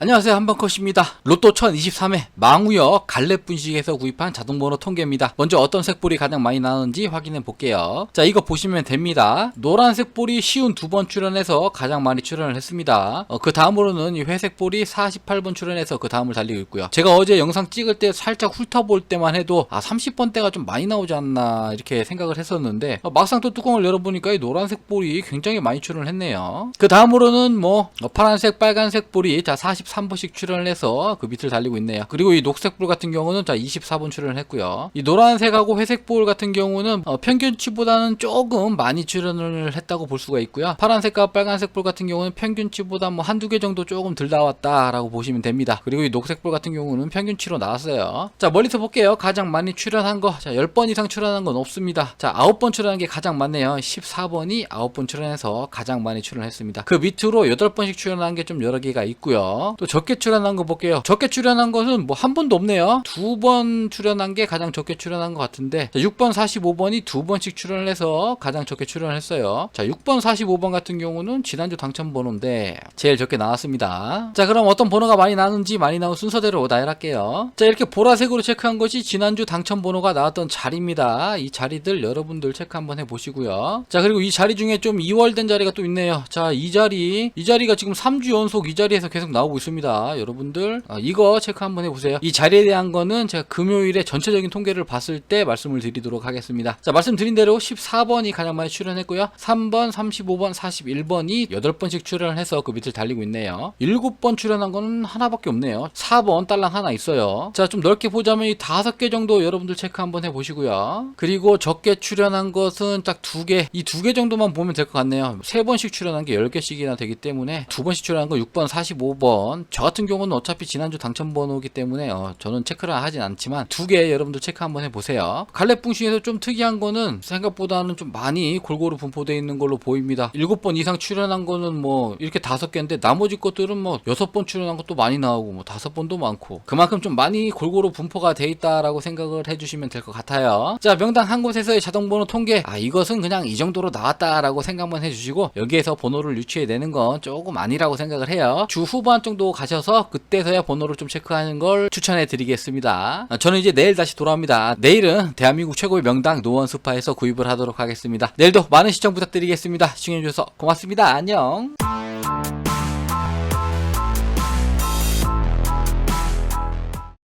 안녕하세요. 한방컷입니다. 로또 1023회 망우역 갈렙 분식에서 구입한 자동번호 통계입니다. 먼저 어떤 색볼이 가장 많이 나오는지 확인해 볼게요. 자 이거 보시면 됩니다. 노란색 볼이 쉬운 두 번 출연해서 가장 많이 출연을 했습니다. 어, 그 다음으로는 이 회색 볼이 48번 출연해서 그 다음을 달리고 있고요. 제가 어제 영상 찍을 때 살짝 훑어볼 때만 해도 아 30번대가 좀 많이 나오지 않나 이렇게 생각을 했었는데 어, 막상 또 뚜껑을 열어보니까 이 노란색 볼이 굉장히 많이 출연을 했네요. 그 다음으로는 뭐 어, 파란색 빨간색 볼이 자 43번씩 출연을 해서 그 밑을 달리고 있네요. 그리고 이 녹색 볼 같은 경우는 자 24번 출연을 했고요. 이 노란색하고 회색 볼 같은 경우는 어, 평균치보다는 조금 많이 출연을 했다고 볼 수가 있고요. 파란색과 빨간색 볼 같은 경우는 평균치보다 뭐 한두 개 정도 조금 덜 나왔다라고 보시면 됩니다. 그리고 이 녹색 볼 같은 경우는 평균치로 나왔어요. 자 멀리서 볼게요. 가장 많이 출연한 거 자 10번 이상 출연한 건 없습니다. 자 9번 출연한 게 가장 많네요. 14번이 9번 출연해서 가장 많이 출연했습니다. 그 밑으로 8번씩 출연한 게 좀 여러 개가 있고요 또 적게 출연한 거 볼게요. 적게 출연한 것은 뭐 한 번도 없네요. 두 번 출연한 게 가장 적게 출연한 것 같은데 자, 6번 45번이 두 번씩 출연을 해서 가장 적게 출연을 했어요. 자 6번 45번 같은 경우는 지난주 당첨 번호인데 제일 적게 나왔습니다. 자 그럼 어떤 번호가 많이 나는지 많이 나온 순서대로 나열할게요. 자 이렇게 보라색으로 체크한 것이 지난주 당첨 번호가 나왔던 자리입니다. 이 자리들 여러분들 체크 한번 해보시고요. 자 그리고 이 자리 중에 좀 2월 된 자리가 또 있네요. 자 이 자리 이 자리가 지금 3주 연속 이 자리에서 계속 나오고 있 습니다. 여러분들 아, 이거 체크 한번 해보세요. 이 자리에 대한 거는 제가 금요일에 전체적인 통계를 봤을 때 말씀을 드리도록 하겠습니다. 자 말씀드린 대로 14번이 가장 많이 출연했고요. 3번 35번 41번이 8번씩 출연을 해서 그 밑을 달리고 있네요. 7번 출연한 거는 하나밖에 없네요. 4번 딸랑 하나 있어요. 자 좀 넓게 보자면 이 5개 정도 여러분들 체크 한번 해보시고요. 그리고 적게 출연한 것은 딱 2개. 이두개 정도만 보면 될 것 같네요. 3번씩 출연한 게 10개씩이나 되기 때문에 두 번씩 출연한 거 6번 45번 저 같은 경우는 어차피 지난주 당첨 번호기 때문에 어, 저는 체크를 하진 않지만 두 개 여러분들 체크 한번 해보세요. 갈래풍 중에서 좀 특이한 거는 생각보다는 좀 많이 골고루 분포되어 있는 걸로 보입니다. 7번 이상 출연한 거는 뭐 이렇게 다섯 개인데 나머지 것들은 뭐 여섯 번 출연한 것도 많이 나오고 뭐 다섯 번도 많고 그만큼 좀 많이 골고루 분포가 돼 있다라고 생각을 해주시면 될 것 같아요. 자 명당 한 곳에서의 자동번호 통계. 아 이것은 그냥 이 정도로 나왔다라고 생각만 해주시고 여기에서 번호를 유추해내는 건 조금 아니라고 생각을 해요. 주 후반 정도 가셔서 그때서야 번호를 좀 체크하는 걸 추천해 드리겠습니다. 아, 저는 이제 내일 다시 돌아옵니다. 내일은 대한민국 최고의 명당 노원 스파에서 구입을 하도록 하겠습니다. 내일도 많은 시청 부탁드리겠습니다. 시청해주셔서 고맙습니다. 안녕